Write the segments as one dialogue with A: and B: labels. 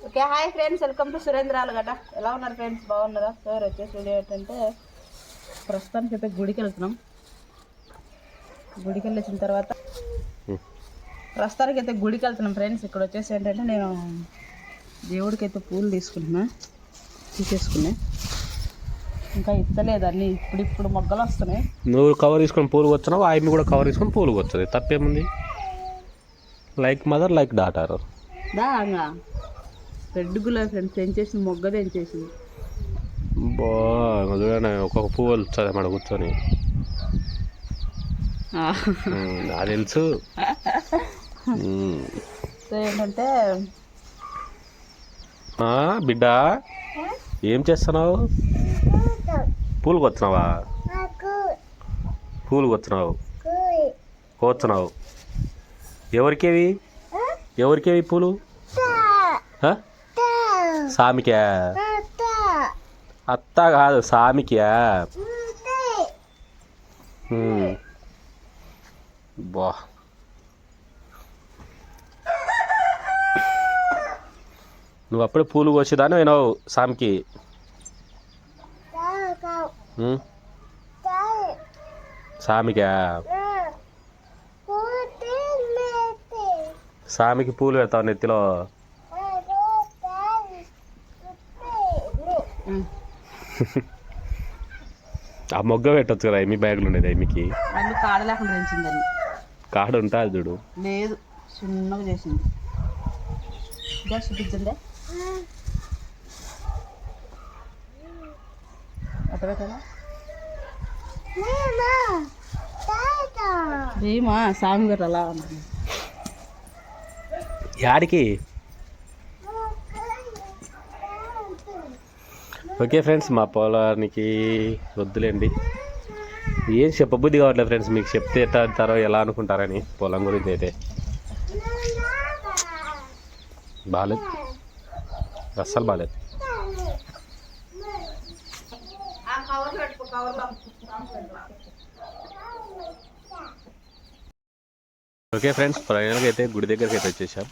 A: Okay hi friends welcome to Surendra Allagadda ఎలా ఉన్నారు friends బాగున్నారా సార్ వచ్చేసి వీడియో ఏంటంటే ప్రస్తుతానికి అయితే గుడికి వెళ్తున్నాం గుడికి వెళ్ళి వచ్చిన తర్వాత
B: ఉమ్.
A: ప్రస్తుతానికి అయితే గుడికి వెళ్తున్నాం ఫ్రెండ్స్ ఇక్కడ వచ్చేసి ఏంటంటే నేను దేవుడికి అయితే పూలు తీసుకుంటున్నా తీసేసుకున్నా. ఇంకా ఇస్తలేదు అన్ని. ఇప్పుడు ఇప్పుడు మొగ్గలు వస్తున్నాయి.
B: నువ్వు కవర్ తీసుకొని పూలు వచ్చినావు ఆయన్ని కూడా కవర్ తీసుకొని పూలు వస్తుంది తప్పేముంది? లైక్ మదర్ లైక్ డాటర్
A: దా ఇంకా రెడ్ గులాబీ ఫ్రెండ్స్ తెంచేసింది మొగ్గ తెంచేసింది.
B: బా చూడండి ఒక్కొక్క పువ్వు వస్తుంది మన కూర్చొని. నాకు తెలుసు.
A: సో ఏంటంటే
B: ఆ, బిడ్డ ఏం చేస్తున్నావు? పూలు కొచ్చినావా పూలు కొచ్చినావు కోస్తున్నావు ఎవరికేవి? ఎవరికేవి పూలు? సామికే. అత్త కాదు సామికే. బా. నువ్వు అప్పుడే పూలు కోసేదాన్ని వినవు సామికి. సామికా. సామికి పూలు పెడతావు నెత్తిలో. ఆ మొగ్గ పెట్టొచ్చు కదా మీ బ్యాగులు ఉండేది మీకు?
A: అన్ని కాడ లేకుండా పెంచిందని
B: కాడ ఉంటుంది చూడు.
A: లేదు చిన్నగా చేసింది. భీమా సామి గారు అలా ఉంటుంది
B: యాడికి ఓకే ఫ్రెండ్స్ మా పొలానికి వద్దులేండి. ఏం చెప్పబుద్ధి కావట్లేదు ఫ్రెండ్స్ మీకు చెప్తే ఎట్లా అంటారో ఎలా అనుకుంటారని పొలం గురించి అయితే. బాగాలేదు అస్సలు బాగాలేదు ఓకే ఫ్రెండ్స్ ఫైనల్గా అయితే గుడి దగ్గరికి అయితే వచ్చేసాం.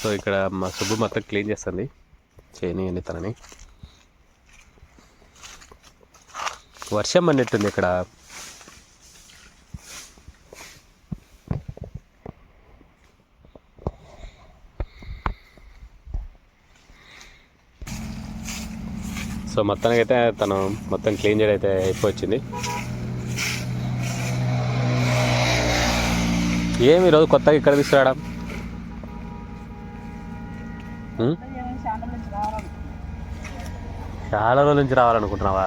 B: సో ఇక్కడ మా సుబ్బు మొత్తం క్లీన్ చేస్తుంది. చేయనియండి తనని. వర్షం అన్నట్టుంది ఇక్కడ. సో మొత్తానికైతే తను మొత్తం క్లీన్ చేయడం అయితే అయిపోయింది ఏమి ఈరోజు కొత్తగా ఇక్కడ తీసుకురావడం? చాలా రోజుల నుంచి రావాలనుకుంటున్నావా?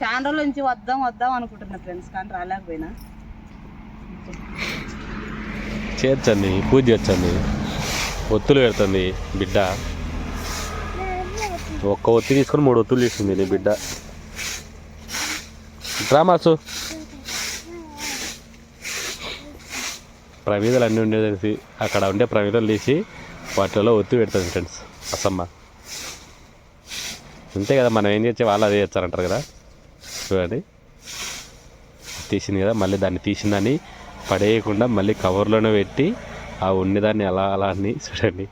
A: చాలా రోజుల నుంచి వద్దాం వద్దాం అనుకుంటున్నా ఫ్రెండ్స్ కానీ రాలేకపోయినా.
B: చేయొచ్చండి పూజ చేయొచ్చండి ఒత్తులు పెడుతుంది బిడ్డ. ఒక్క ఒత్తి తీసుకొని మూడు ఒత్తులు తీసుకుంది నీ బిడ్డ. డ్రామాసు ప్రమీదలు అన్నీ ఉండేది తెలిసి అక్కడ ఉండే ప్రమీదలు తీసి వాటిలో ఒత్తి పెడుతుంది ఫ్రెండ్స్ అసమ్మ. అంతే కదా మనం ఏం చేసే వాళ్ళు అదే చేస్తారంటారు కదా. చూడండి. తీసింది కదా మళ్ళీ దాన్ని తీసిందని పడేయకుండా మళ్ళీ కవర్లోనే పెట్టి ఆ ఉన్నదాన్ని అలా అలా అని చూడండి.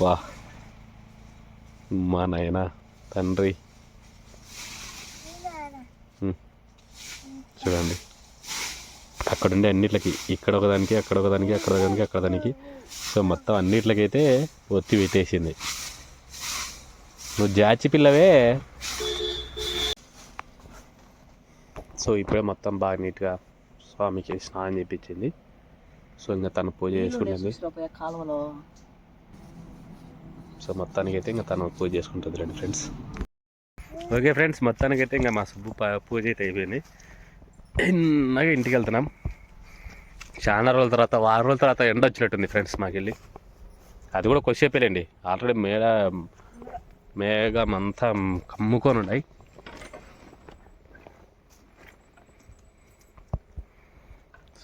B: బా. మా నాయన తండ్రి. చూడండి. అక్కడుండే అన్నిట్లకి ఇక్కడ ఒకదానికి అక్కడ ఒకదానికి అక్కడ ఒకదానికి అక్కడ దానికి సో మొత్తం అన్నిట్లకైతే ఒత్తి పెట్టేసింది. నువ్వు జాచి పిల్లవే. సో ఇప్పుడే మొత్తం బాగా నీట్గా స్వామికి స్నానం చేయించింది సో ఇంకా తను పూజ చేసుకుంటుంది.
A: కాలువలో.
B: సో మొత్తానికి అయితే ఇంకా తను పూజ చేసుకుంటుంది రండి ఫ్రెండ్స్. ఓకే ఫ్రెండ్స్ మొత్తానికి అయితే ఇంకా మా సుబ్బు పూజ అయితే అయిపోయింది. ఇన్నాగా ఇంటికి వెళ్తున్నాం. చాలా రోజుల తర్వాత వారం రోజుల తర్వాత ఎండ వచ్చినట్టుంది ఫ్రెండ్స్ మాకెళ్ళి. అది కూడా కొద్దిసేపేలేండి. ఆల్రెడీ మేడ మేఘం అంతా కమ్ముకొని ఉన్నాయి.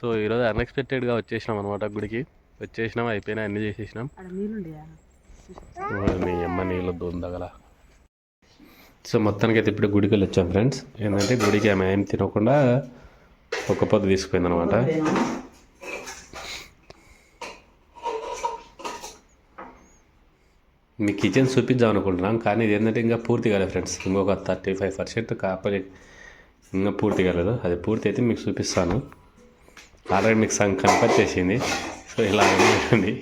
B: సో ఈరోజు అన్ఎక్స్పెక్టెడ్గా వచ్చేసినాం అనమాట గుడికి. వచ్చేసినాం అయిపోయినా అన్నీ చేసేసినాం. మీ అమ్మ నీళ్ళు దొందగల. సో మొత్తానికి అయితే ఇప్పుడు గుడికి వెళ్ళి వచ్చాం ఫ్రెండ్స్. ఏంటంటే గుడికి ఆమె ఏం తినకుండా ఒక పొద్దు తీసుకుపోయింది అనమాట మీ కిచెన్ చూపిద్దాం అనుకుంటున్నాం కానీ ఇది ఏంటంటే ఇంకా పూర్తి కాలేదు ఫ్రెండ్స్. ఇంకొక థర్టీ ఫైవ్ పర్సెంట్ కాపలి ఇంకా పూర్తి కాలేదు. అది పూర్తి అయితే మీకు చూపిస్తాను. ఆల్రెడీ మీకు సగం కనపచ్చేసింది సో ఇలా
A: చేసింది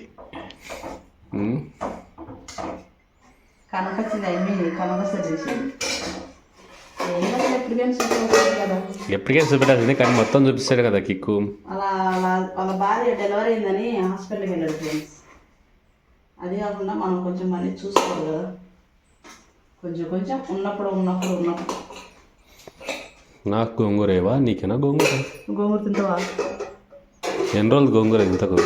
A: కదా. ఎప్పటికైనా
B: చూపెట్టాల్సింది కానీ మొత్తం చూపిస్తాడు కదా కిక్కు.
A: వాళ్ళ భార్య డెలివరీ అయిందని హాస్పిటల్కి వెళ్ళాడు ఫ్రెండ్స్ అది కాకుండా మనం కొంచెం మనీ చూసుకోవాలి కదా. కొంచెం కొంచెం ఉన్నప్పుడు ఉన్నప్పుడు ఉన్నప్పుడు.
B: నాకు గోంగూరేవా నీకేనా గోంగూర?
A: గోంగూర తింటావా?
B: ఎన్ని రోజులు గోంగూర ఇంతకు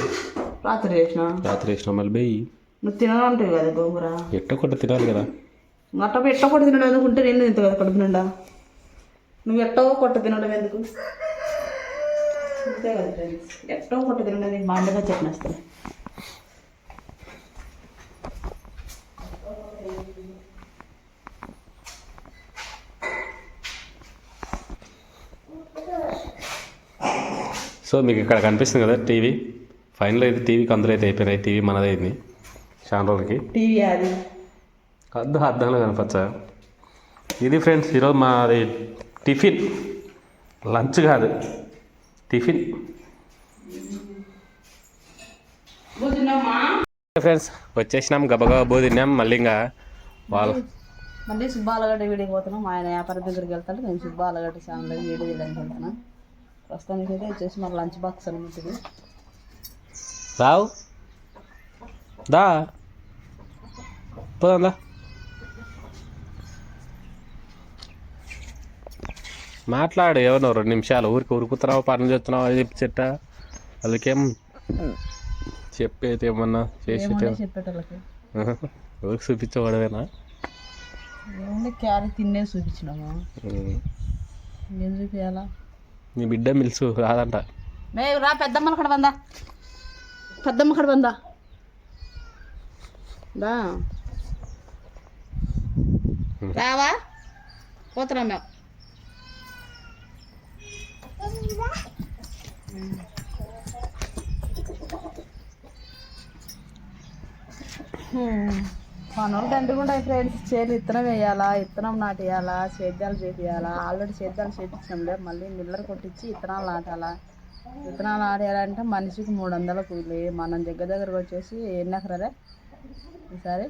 A: రాత్రి చేసిన?
B: రాత్రి వేసిన మళ్ళీ పోయి
A: నువ్వు తినాలంటావు కదా గోంగూర?
B: ఎట్ట కొట్ట తినాలి కదా.
A: గట్ట ఎట్ట కొట్ట తినడం ఎందుకు? ఉంటే నేను తింటావు కదా కడుపు నిండా నువ్వు ఎట్టో కొట్ట తినడం ఎందుకు? అంతే కదా ఫ్రెండ్స్ ఎట్టో కొట్ట తినడం బాండగా చెప్పినేస్తాను
B: సో మీకు ఇక్కడ కనిపిస్తుంది కదా టీవీ. ఫైనల్ అయితే టీవీకి అందరూ అయితే అయిపోయినాయి. టీవీ మనదే అయింది చాలా రోజులకి
A: టీవీ అది.
B: అద్దం అద్దంలో కనపచ్చా? ఇది ఫ్రెండ్స్ ఈరోజు మాది టిఫిన్. లంచ్ కాదు. టిఫిన్. ఫ్రెండ్స్ వచ్చేసినాం గబగబా బో తిన్నాం మళ్ళీ ఇంకా వాళ్ళు
A: మళ్ళీ సుబ్బాలగడ్డ వీడికి పోతున్నాం. మా ఆయన వ్యాపారం దగ్గరికి వెళ్తాడు. నేను సుబ్బాలగడ్డ ఛానల్ వీడియో తీయడానికి వెళ్తాను. ప్రస్తుతానికి అయితే వచ్చేసి మన లంచ్ బాక్స్ అనమాట ఇది.
B: రావు? దా. పోదా మాట్లాడు ఎవరినో రెండు నిమిషాలు. ఊరికి ఉరుకుతున్నావు పనులు చేస్తున్నావు అది చెట్ట? వాళ్ళకేం చెప్పేది ఏమన్నా చేసి ఊరికి చూపించబడవేనా?
A: ఏముంది క్యారెట్ తిన్నే చూపించినాము. ఏం చూపించాలా
B: నీ బిడ్డ మిల్సు రాదంట.
A: మే రా పెద్దమ్మ కడ బందా పెద్దమ్మ కడ బందా దా. రావా? పోతున్నాం మేము. పనులు దండుకుంటాయి ఫ్రెండ్స్ చేను ఇత్తనం వేయాలా? ఇత్తనం నాటేయాలా? సేద్యాలు చేపియాలా ఆల్రెడీ సేద్యాలు చేపించాంలే మళ్ళీ మిల్లర్ కొట్టించి ఇత్తనాలు నాటాలా? విత్తనాలు నాటేయాలంటే మనిషికి మూడు వందల కూలి. మనం దగ్గర దగ్గరకు వచ్చేసి ఎన్ని ఎకరాలే? ఈసారి?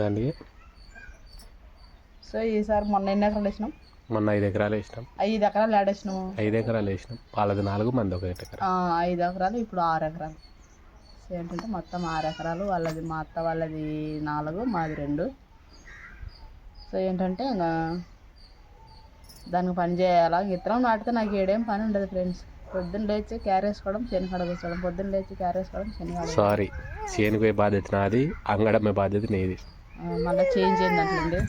B: దానికి?
A: సో ఈసారి మొన్న ఎన్ని ఎకరాలు వేసినాం?
B: మొన్న ఐదు ఎకరాలు వేసినాం.
A: ఐదు ఎకరాలు ఆడేసినాము
B: ఐదు ఎకరాలు వేసినాం. వాళ్ళది నాలుగు మంది ఒక ఎకరా
A: ఐదు ఎకరాలు ఇప్పుడు ఆరు ఎకరాలు. ఏంటంటే మొత్తం ఆరు ఎకరాలు వాళ్ళది మా అత్త వాళ్ళది నాలుగు మాది రెండు. సో ఏంటంటే దానికి పని చేయాలా? విత్తనం నాటితే నాకు ఏడేం పని ఉండదు ఫ్రెండ్స్ పొద్దున్న లేచి క్యార్ వేసుకోవడం శని కాడ కూర్చోవడం. పొద్దున్న లేచి క్యార్ వేసుకోవడం శని కాడ
B: సారీ చేనుకు పోయే బాధ్యత నాది అంగడమే బాధ్యత నీది.
A: మళ్ళీ చేంజ్ అయిందంటండి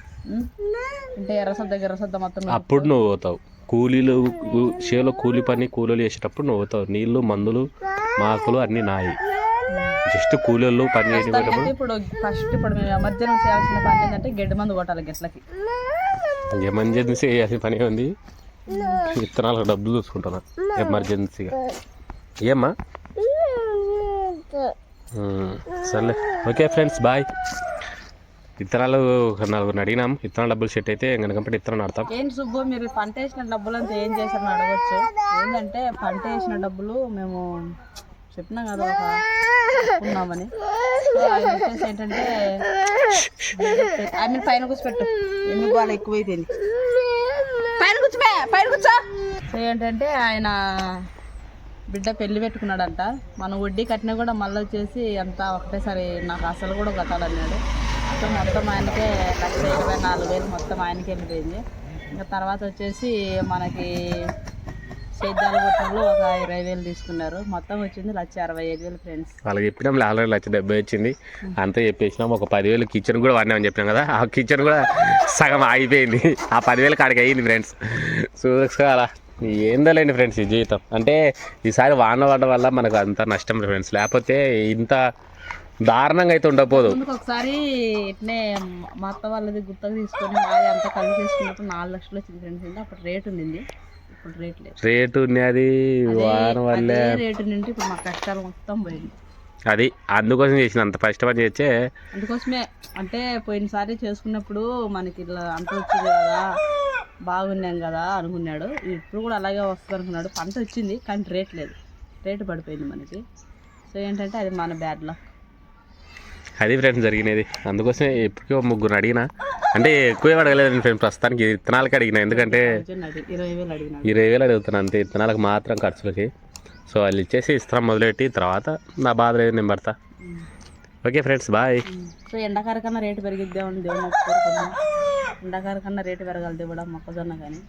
A: అంటే ఎర్రసద్ద ఎర్రసద్ద మొత్తం
B: అప్పుడు నువ్వు పోతావు. కూలీలు చేలో కూలి పని కూలీలు చేసేటప్పుడు నువ్వు పోతావు. నీళ్ళు మందులు మాకులు అన్నీ నాయి. జస్ట్ కూలీలు పని చేసేటప్పుడు
A: ప్రస్తుతానికైతే ఇప్పుడు ఫస్ట్ ఇప్పుడు మేము ఎమర్జెన్సీ చేయాల్సిన పని ఏంటంటే గడ్డి మందు కొట్టాలి గట్లకి.
B: ఎమర్జెన్సీ చేయాల్సిన పని ఉంది విత్తనాలకు డబ్బులు చూసుకుంటున్నా ఎమర్జెన్సీగా. ఏమ్మా? సర్లే. Okay friends bye. విత్తనాలు ఒక నలుగురిని అడిగినాం. విత్తనాల డబ్బులు సెట్ అయితే కనుకంటే విత్తనం నాడతాం
A: ఏంటి సుబ్బు మీరు పంట వేసిన డబ్బులు అంతా ఏం చేశారని అడగచ్చు. ఏంటంటే పంట వేసిన డబ్బులు మేము చెప్పినా కదా ఉన్నామని సో ఐ వచ్చేసి పైన కూర్చోపెట్టు ఎన్ని బాగా ఎక్కువైపోయింది? పైన కూర్చోమే పైన కూర్చో. సో ఏంటంటే ఆయన బిడ్డ పెళ్ళి పెట్టుకున్నాడంట. మనం వడ్డీ కట్టినా కూడా మళ్ళీ వచ్చేసి అంతా ఒకటేసారి నాకు అసలు కూడా కట్టాలన్నాడు. సో మొత్తం ఆయనకే లక్ష ఇరవై నాలుగు వేలు మొత్తం ఆయనకి వెళ్ళిపోయింది ఇంకా తర్వాత వచ్చేసి మనకి సేద్యాల గుట్టలు ఒక ఇరవై వేలు తీసుకున్నారు. మొత్తం వచ్చింది లక్ష అరవై ఐదు వేలు ఫ్రెండ్స్
B: వాళ్ళకి చెప్పినాం ఆల్రెడీ లక్ష డెబ్బై వచ్చింది. అంతా చెప్పేసినాం. ఒక పదివేలు కిచెన్ కూడా వాడినామని చెప్పినాం కదా. ఆ కిచెన్ కూడా సగం ఆగిపోయింది. ఆ పదివేలు కాడికి అయ్యింది ఫ్రెండ్స్ చూసుకోవాలా ఏందోలేండి ఫ్రెండ్స్ ఈ జీవితం. అంటే ఈసారి వాన పడడం వల్ల మనకు అంత నష్టం ఫ్రెండ్స్ లేకపోతే ఇంత దారుణంగా అయితే ఉండకపోదు.
A: ఒకసారి ఇట్నే మా అత్త వాళ్ళది గుత్తగా తీసుకొని మాది అంతా కలిసి తీసుకున్నప్పుడు నాలుగు లక్షలు వచ్చింది ఫ్రెండ్స్ అప్పుడు రేట్ ఉండింది. రేట్
B: ఉన్నది వాన వల్లే
A: అదే రేటు నుండి ఇప్పుడు మా కష్టాలు మొత్తం పోయింది.
B: అది అందుకోసం చేసిన అంత ఫస్ట్ పని చేస్తే
A: అందుకోసమే అంటే పోయినసారి చేసుకున్నప్పుడు మనకి ఇట్లా అంత వచ్చింది కదా బాగున్నాం కదా అనుకున్నాడు. ఇప్పుడు కూడా అలాగే వస్తుంది అనుకున్నాడు. పంట వచ్చింది కానీ రేట్ లేదు. రేటు పడిపోయింది మనకి. సో ఏంటంటే అది మన బ్యాడ్ లక్
B: అది ఫ్రెండ్స్ జరిగినది. అందుకోసమే ఎప్పటికో ముగ్గురు అడిగినా అంటే ఎక్కువ అడగలేదు ఫ్రెండ్ ప్రస్తుతానికి విత్తనాలకి అడిగిన. ఎందుకంటే
A: ఇరవై వేలు అడిగినాడు.
B: ఇరవై వేలు అడుగుతాను అంతే. విత్తనాలకు మాత్రం ఖర్చులకి. సో వాళ్ళు ఇచ్చేసి ఇస్తాం మొదలెట్టి తర్వాత నా బాధ లేదు నేను పడతా. Okay friends bye.
A: సో ఎండాకాల కన్నా రేటు పెరిగిద్దామని ఎండాకాల కన్నా రేటు పెరగలది కూడా మొక్కజొన్న కానీ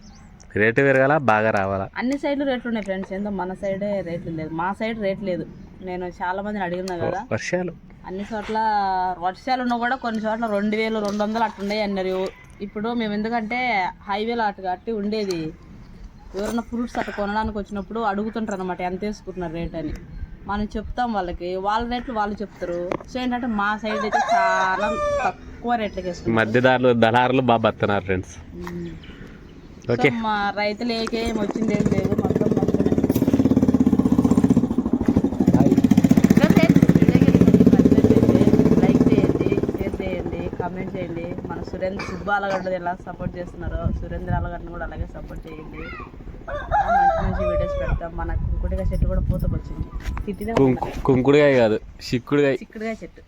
B: రేటు పెరగాల బాగా రావాలా?
A: అన్ని సైడ్లు రేట్లు ఉన్నాయి ఫ్రెండ్స్. ఏందో మన సైడే రేట్లు లేదు. మా సైడ్ రేట్ లేదు. నేను చాలా మందిని అడిగినా కదా.
B: వర్షాలు.
A: అన్ని చోట్ల వర్షాలు ఉన్నా కూడా కొన్ని చోట్ల రెండు వేలు రెండు వందలు అట్లున్నాయి అన్నారు. ఇప్పుడు మేము ఎందుకంటే హైవేలో అటు కట్టి ఉండేది. ఎవరైనా ఫ్రూట్స్ అట్లా కొనడానికి వచ్చినప్పుడు అడుగుతుంటారు అనమాట ఎంత వేసుకుంటున్నారు రేట్ అని. మనం చెప్తాం వాళ్ళకి. వాళ్ళ రేట్లు వాళ్ళు చెప్తారు. సో ఏంటంటే మా సైడ్ అయితే చాలా తక్కువ రేట్లకి వేసుకుంటారు.
B: మధ్యదారులు దళారులు బాగా ఫ్రెండ్స్. ఓకే.
A: మా రైతులు ఏకేం వచ్చింది ఏం లేదు మొత్తం నష్టమే. ఇంకా ఫ్రెండ్స్, వీడియో కనుక మీకు నచ్చినట్లయితే లైక్ చేయండి షేర్ చేయండి కామెంట్ చేయండి మన అలగడ్డది ఎలా సపోర్ట్ చేస్తున్నారో సురేంద్ర అలగడ్డని కూడా అలాగే సపోర్ట్ చేయండి. మంచి మంచి వీడియోస్ పెడతాం. మన కుంకుడిగా చెట్టు కూడా పూతకొచ్చింది. తిట్టిదే
B: కుంకుడుగా కాదు చిక్కుడుగా
A: చిక్కుడుగా చెట్టు.